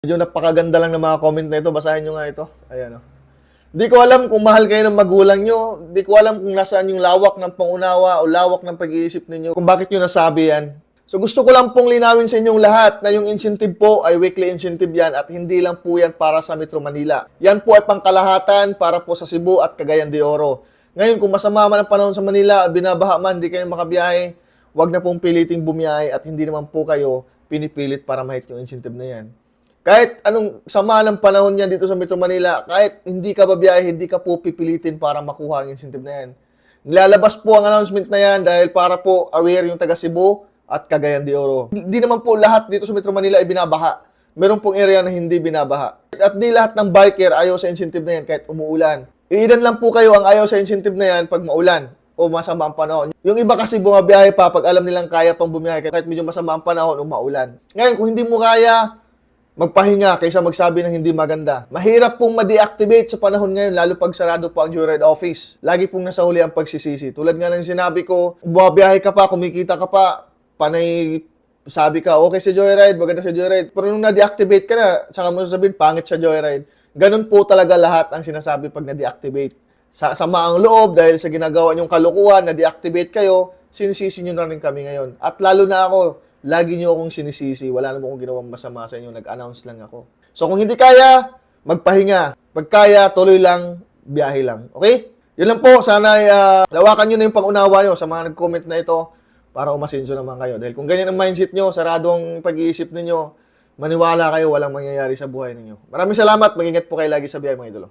Medyo napakaganda lang ng mga comment na ito. Basahin nyo nga ito. Ayan o. Di ko alam kung mahal kayo ng magulang nyo. Di ko alam kung nasaan yung lawak ng pangunawa o lawak ng pag-iisip ninyo. Kung bakit nyo nasabi yan. So gusto ko lang pong linawin sa inyong lahat na yung incentive po ay weekly incentive yan at hindi lang po yan para sa Metro Manila. Yan po ay pangkalahatan para po sa Cebu at Cagayan de Oro. Ngayon, kung masama man ang panahon sa Manila, binabaha man, di kayo makabiyahe, wag na pong piliting bumiyahe at hindi naman po kayo pinipilit para mahit yung incentive na yan. Kahit anong sama ng panahon niyan dito sa Metro Manila, kahit hindi ka babiyahe, hindi ka po pipilitin para makuha ang incentive na yan. Nilalabas po ang announcement na yan dahil para po aware yung taga Cebu at Cagayan de Oro. Hindi naman po lahat dito sa Metro Manila ay binabaha. Meron pong area na hindi binabaha. At di lahat ng biker ayaw sa incentive na yan kahit umuulan. Iilan lang po kayo ang ayaw sa incentive na yan pag maulan o masama ang panahon. Yung iba kasi bumabiyahe pa pag alam nilang kaya pang bumiyahe kahit medyo masama ang panahon o maulan. Ngayon, kung hindi mo kaya, magpahinga kaysa magsabi ng hindi maganda. Mahirap pong ma-deactivate sa panahon ngayon, lalo pag sarado po ang Joyride office. Lagi pong nasa huli ang pagsisisi. Tulad nga ng sinabi ko, bumabiyahe ka pa, kumikita ka pa, panay sabi ka, okay sa Joyride, maganda sa Joyride. Pero nung na-deactivate ka na, saka mo sasabihin, pangit sa Joyride. Ganun po talaga lahat ang sinasabi pag na-deactivate. Sa sama ang loob dahil sa ginagawa niyong kalukuhan, na-deactivate kayo, sinisisi niyo na rin kami ngayon. At lalo na ako, lagi niyo akong sinisisi. Wala naman akong ginawang masama sa inyo. Nag-announce lang ako. So kung hindi kaya, magpahinga. Pag kaya, tuloy lang, biyahe lang. Okay? Yun lang po. Sana uh, lawakan nyo na yung pangunawa nyo sa mga nag-comment na ito para umasenso naman kayo. Dahil kung ganyan ang mindset nyo, saradong pag-iisip ninyo, maniwala kayo, walang mangyayari sa buhay ninyo. Maraming salamat. Mag-ingat po kayo lagi sa biyahe mga idolo.